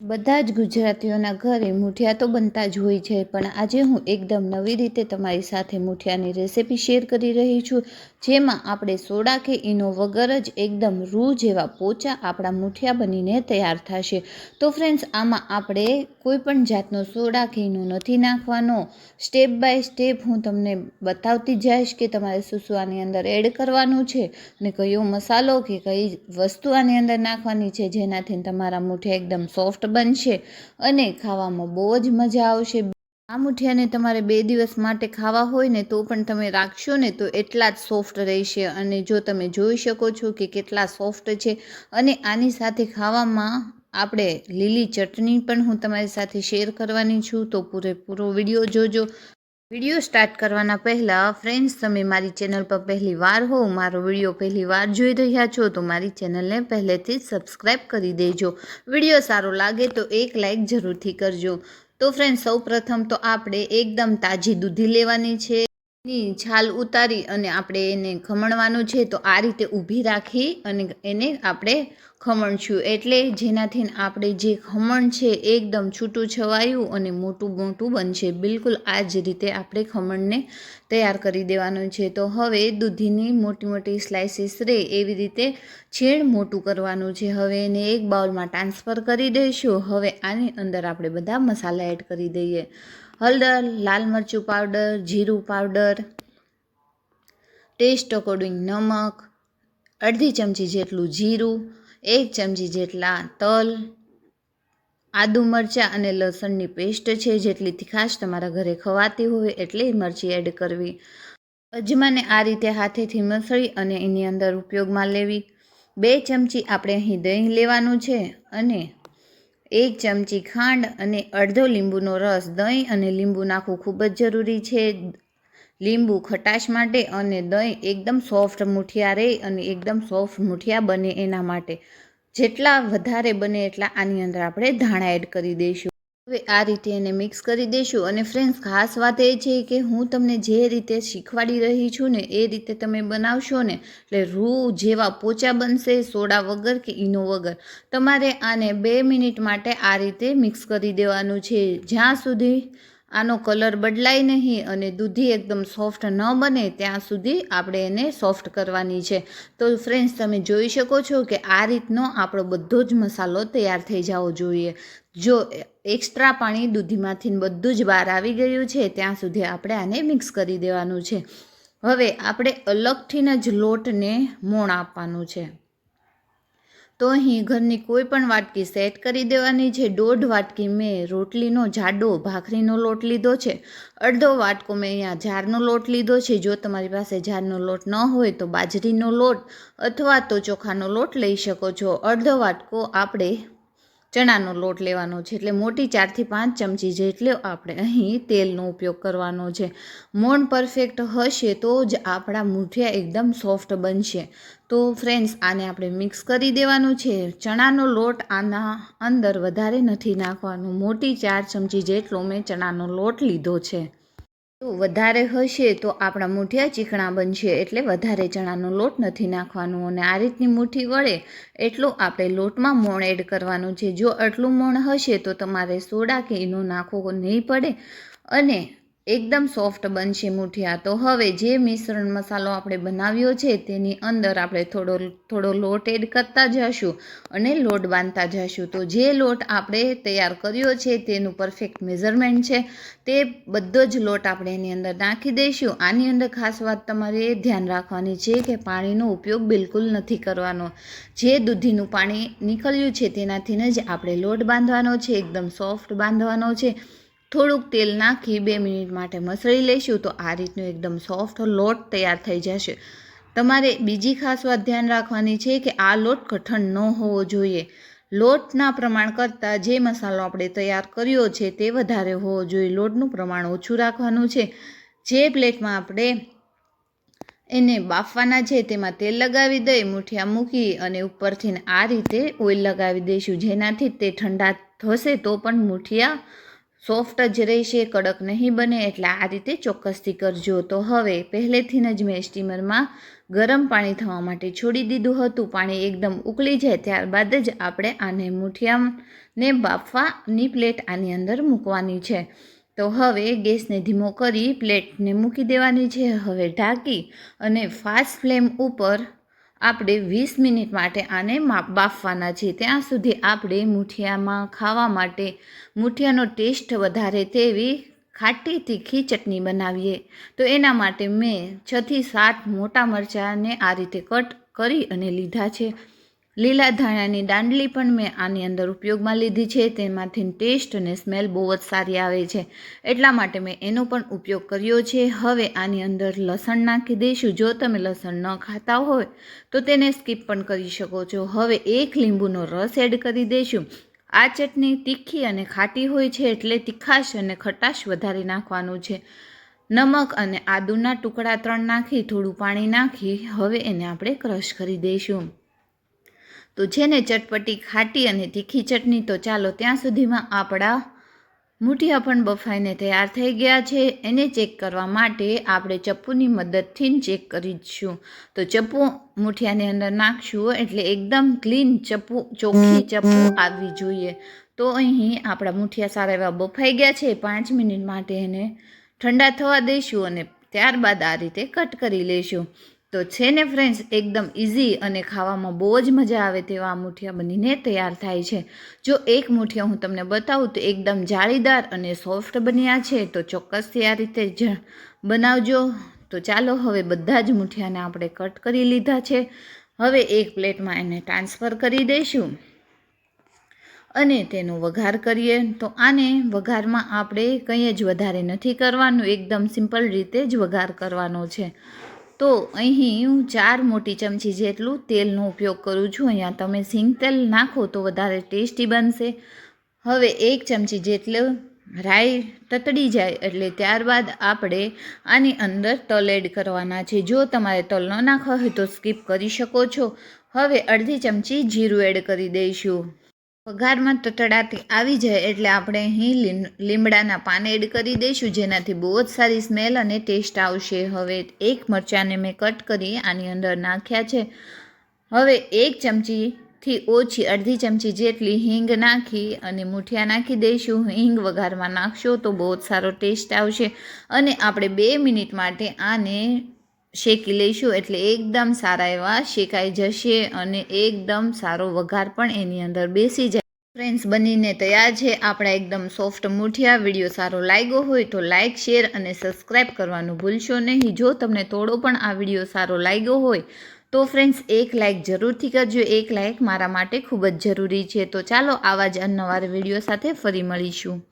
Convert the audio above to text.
બધા જ ગુજરાતીઓના ઘરે મૂઠિયા તો બનતા જ હોય છે, પણ આજે હું એકદમ નવી રીતે તમારી સાથે મૂઠિયાની રેસિપી શેર કરી રહી છું, જેમાં આપણે સોડા કે ઈનો વગર જ એકદમ રૂ જેવા પોચા આપણા મૂઠિયા બનીને તૈયાર થશે. તો ફ્રેન્ડ્સ આમાં આપણે કોઈ પણ જાતનો સોડા કે ઈનો નથી નાખવાનો. સ્ટેપ બાય સ્ટેપ હું તમને બતાવતી જઈશ કે તમારે શું શું આની અંદર એડ કરવાનું છે ને કયો મસાલો કે કઈ વસ્તુ આની અંદર નાખવાની છે, જેનાથી તમારા મૂઠિયા એકદમ સોફ્ટ બનશે અને ખાવામાં બહુ જ મજા આવશે. આ મુઠિયાને તમારે બે દિવસ માટે ખાવા હોય ને તો પણ તમે રાખશો ને તો એટલા જ સોફ્ટ રહેશે. અને જો તમે જોઈ શકો છો કે કેટલા સોફ્ટ છે અને આની સાથે ખાવામાં આપણે લીલી ચટણી પણ હું તમારી સાથે શેર કરવાની છું. તો પૂરેપૂરો વીડિયો જોજો. વીડિયો સ્ટાર્ટ કરવાના પહેલાં ફ્રેન્ડ્સ તમે મારી ચેનલ પર પહેલી વાર હો, મારો વીડિયો પહેલી વાર જોઈ રહ્યા છો, તો મારી ચેનલને પહેલેથી જ સબસ્ક્રાઈબ કરી દેજો. વીડિયો સારો લાગે તો એક લાઈક જરૂરથી કરજો. તો ફ્રેન્ડ સૌ તો આપણે એકદમ તાજી દૂધી લેવાની છે. ની છાલ ઉતારી અને આપણે એને ખમણવાનું છે, તો આ રીતે ઊભી રાખી અને એને આપણે ખમણશું એટલે જેનાથી આપણે જે ખમણ છે એકદમ છૂટું છવાયું અને મોટું મોટું બનશે. બિલકુલ આ જ રીતે આપણે ખમણને તૈયાર કરી દેવાનું છે. તો હવે દૂધીની મોટી મોટી સ્લાઇસીસ રહે એવી રીતે છેડ મોટું કરવાનું છે. હવે એને એક બાઉલમાં ટ્રાન્સફર કરી દઈશું. હવે આની અંદર આપણે બધા મસાલા એડ કરી દઈએ. હળદર, લાલ મરચું પાવડર જીરું પાવડર ટેસ્ટ અકોર્ડિંગ નમક, અડધી ચમચી જેટલું જીરું એક ચમચી જેટલા તલ, આદુ મરચાં અને લસણની પેસ્ટ છે, જેટલી તીખાશ તમારા ઘરે ખવાતી હોય એટલી મરચી એડ કરવી. અજમાને આ રીતે હાથેથી મસળી અને એની અંદર ઉપયોગમાં લેવી. બે ચમચી આપણે અહીં દહીં લેવાનું છે અને એક ચમચી ખાંડ અને અડધો લીંબુનો રસ. દહીં અને લીંબુ નાખવું ખૂબ જ જરૂરી છે. લીંબુ ખટાશ માટે અને દહીં એકદમ સોફ્ટ મુઠિયા રહે અને એકદમ સોફ્ટ મુઠિયા બને એના માટે. જેટલા વધારે બને એટલા આની અંદર આપણે ધાણા એડ કરી દઈશું. હવે આ રીતે એને મિક્સ કરી દઈશું અને ફ્રેન્ડ્સ ખાસ વાત એ છે કે હું તમને જે રીતે શીખવાડી રહી છું ને એ રીતે તમે બનાવશો ને, એટલે રૂ જેવા પોચા બનશે, સોડા વગર કે ઈનો વગર. તમારે આને બે મિનિટ માટે આ રીતે મિક્સ કરી દેવાનું છે. જ્યાં સુધી આનો કલર બદલાય નહીં અને દૂધી એકદમ સોફ્ટ ન બને, ત્યાં સુધી આપણે એને સોફ્ટ કરવાની છે. તો ફ્રેન્ડ્સ તમે જોઈ શકો છો કે આ રીતનો આપણો બધો જ મસાલો તૈયાર થઈ જવો જોઈએ. જો એક્સ્ટ્રા પાણી દૂધીમાંથી બધું જ બહાર આવી ગયું છે, ત્યાં સુધી આપણે આને મિક્સ કરી દેવાનું છે. હવે આપણે અલગથીને જ લોટને મોણ આપવાનું છે. તો અહીં ઘરની કોઈ પણ વાટકી સેટ કરી દેવાની છે દોઢ વાટકી મેં રોટલીનો જાડો ભાખરીનો લોટ લીધો છે, અડધો વાટકો મેં અહીંયા જારનો લોટ લીધો છે, જો તમારી પાસે જારનો લોટ ન હોય તો બાજરીનો લોટ અથવા તો ચોખાનો લોટ લઈ શકો છો. અડધો વાટકો આપણે ચણાનો લોટ લેવાનો છે એટલે મોટી ચારથી પાંચ ચમચી જેટલો આપણે અહીં તેલનો ઉપયોગ કરવાનો છે. મોણ પરફેક્ટ હશે તો જ આપણા મૂઠિયા એકદમ સોફ્ટ બનશે. તો ફ્રેન્ડ્સ આને આપણે મિક્સ કરી દેવાનું છે. ચણાનો લોટ આના અંદર વધારે નથી નાખવાનો. મોટી ચાર ચમચી જેટલો મેં ચણાનો લોટ લીધો છે. તો વધારે હશે તો આપણા મૂઠિયા ચીકણા બનશે એટલે વધારે ચણાનો લોટ નથી નાખવાનો અને આ રીતની મુઠ્ઠી વળે એટલું આપણે લોટમાં મોણ એડ કરવાનું છે. જો આટલું મોણ હશે તો તમારે સોડા કે એનો નાખવો નહીં પડે અને એકદમ સોફ્ટ બનશે મૂઠિયા. તો હવે જે મિશ્રણ મસાલો આપણે બનાવ્યો છે, તેની અંદર આપણે થોડો થોડો લોટ એડ કરતા જઈશું અને લોટ બાંધતા જઈશું તો જે લોટ આપણે તૈયાર કર્યો છે, તેનું પરફેક્ટ મેઝરમેન્ટ છે. તે બધો જ લોટ આપણે એની અંદર નાખી દઈશું. આની અંદર ખાસ વાત તમારે એ ધ્યાન રાખવાની છે કે પાણીનો ઉપયોગ બિલકુલ નથી કરવાનો. જે દૂધીનું પાણી નીકળ્યું છે તેનાથી જ આપણે લોટ બાંધવાનો છે, એકદમ સોફ્ટ બાંધવાનો છે. થોડુંક તેલ નાખી બે મિનિટ માટે મસળી લઈશું તો આ રીતનું એકદમ સોફ્ટ લોટ તૈયાર થઈ જશે. તમારે બીજી ખાસ વાત ધ્યાન રાખવાની છે કે આ લોટ કઠણ ન હોવો જોઈએ. લોટના પ્રમાણ કરતાં જે મસાલો આપણે તૈયાર કર્યો છે તે વધારે હોવો જોઈએ. લોટનું પ્રમાણ ઓછું રાખવાનું છે. જે પ્લેટમાં આપણે એને બાફવાના છે તેમાં તેલ લગાવી દઈ, મૂઠિયા મૂકી અને ઉપરથી આ રીતે ઓઇલ લગાવી દઈશું. જેનાથી તે ઠંડા થશે તો પણ મુઠિયા સોફ્ટ જ રહેશે, કડક નહીં બને એટલે આ રીતે ચોક્કસથી કરજો. તો હવે પહેલેથી જ મેં સ્ટીમરમાં ગરમ પાણી થવા માટે છોડી દીધું હતું. પાણી એકદમ ઉકળી જાય ત્યારબાદ જ આપણે આને મૂઠિયાને બાફવાની પ્લેટ આની અંદર મૂકવાની છે. તો હવે ગેસને ધીમો કરી પ્લેટને મૂકી દેવાની છે. હવે ઢાંકી અને ફાસ્ટ ફ્લેમ ઉપર આપણે વીસ મિનિટ માટે આને બાફવાના છે ત્યાં સુધી આપણે મૂઠિયામાં ખાવા માટે મૂઠિયાનો ટેસ્ટ વધારે તેવી ખાટી તીખી ચટણી બનાવીએ. તો એના માટે મેં છથી સાત મોટા મરચાંને આ રીતે કટ કરી અને લીધા છે. લીલા ધાણાની દાંડલી પણ મેં આની અંદર ઉપયોગમાં લીધી છે. તેમાંથી ટેસ્ટ અને સ્મેલ બહુ જ સારી આવે છે. એટલા માટે મેં એનો પણ ઉપયોગ કર્યો છે. હવે આની અંદર લસણ નાખી દઈશું. જો તમે લસણ ન ખાતા હોય, તો તેને સ્કીપ પણ કરી શકો છો. હવે એક લીંબુનો રસ એડ કરી દઈશું. આ ચટણી તીખી અને ખાટી હોય છે એટલે તીખાશ અને ખટાશ વધારે નાખવાનું છે. નમક અને આદુના ટુકડા ત્રણ નાખી, થોડું પાણી નાખી, હવે એને આપણે ક્રશ કરી દઈશું. તો છે ને ચટપટી ખાટી અને તીખી ચટણી તો ચાલો ત્યાં સુધીમાં આપણા મૂઠિયા પણ બફાઈને તૈયાર થઈ ગયા છે. એને ચેક કરવા માટે આપણે ચપ્પુની મદદથી ચેક કરીશું. તો ચપ્પુ મૂઠિયાની અંદર નાખશું એટલે એકદમ ક્લીન ચપ્પુ, ચોખ્ખી ચપ્પુ આવવી જોઈએ. તો અહીં આપણા મૂઠિયા સારા એવા બફાઈ ગયા છે. પાંચ મિનિટ માટે એને ઠંડા થવા દઈશું અને ત્યારબાદ આ રીતે કટ કરી લઈશું. તો છે ને ફ્રેન્ડ્સ એકદમ ઇઝી અને ખાવામાં બહુ જ મજા આવે તેવા આ મૂઠિયા બનીને તૈયાર થાય છે. જો એક મૂઠિયા હું તમને બતાવું તો એકદમ જાળીદાર અને સોફ્ટ બન્યા છે, તો ચોક્કસથી આ રીતે જ બનાવજો. તો ચાલો હવે બધા જ મૂઠિયાને આપણે કટ કરી લીધા છે. હવે એક પ્લેટમાં એને ટ્રાન્સફર કરી દઈશું. અને તેનો વઘાર કરીએ. તો આને વઘારમાં આપણે કંઈ જ વધારે નથી કરવાનું. એકદમ સિમ્પલ રીતે જ વઘાર કરવાનો છે. તો અહીં હું ચાર મોટી ચમચી જેટલું તેલનો ઉપયોગ કરું છું. અહીંયા તમે સિંગ તેલ નાખો તો વધારે ટેસ્ટી બનશે. હવે એક ચમચી જેટલું રાઈ તતડી જાય એટલે ત્યારબાદ આપણે આની અંદર તલ એડ કરવાના છે. જો તમારે તલ ન નાખવા હોય તો સ્કીપ કરી શકો છો. હવે અડધી ચમચી જીરું એડ કરી દઈશું. વઘારમાં તતડાતી આવી જાય એટલે આપણે અહીં લીમડાના પાન એડ કરી દઈશું, જેનાથી બહુ જ સારી સ્મેલ અને ટેસ્ટ આવશે. હવે એક મરચાંને મેં કટ કરી આની અંદર નાખ્યા છે. હવે એક ચમચીથી ઓછી, અડધી ચમચી જેટલી હિંગ નાખી અને મૂઠિયા નાખી દઈશું. હિંગ વઘારમાં નાખશો તો બહુ જ સારો ટેસ્ટ આવશે. અને આપણે બે મિનિટ માટે આને શેકી લઈશું એટલે એકદમ સારા એવા શેકાઈ જશે અને એકદમ સારો વઘાર પણ એની અંદર બેસી જાય. ફ્રેન્ડ્સ, બનીને તૈયાર છે. આપણા એકદમ સોફ્ટ મૂઠિયા. વીડિયો સારો લાગ્યો હોય તો લાઇક શેર અને સબસ્ક્રાઈબ કરવાનું ભૂલશો નહીં. જો તમને થોડો પણ આ વીડિયો સારો લાગ્યો હોય તો ફ્રેન્ડ્સ, એક લાઇક જરૂરથી કરજો. એક લાઇક મારા માટે ખૂબ જ જરૂરી છે. તો ચાલો આવા જ અનવાર વીડિયો સાથે ફરી મળીશું.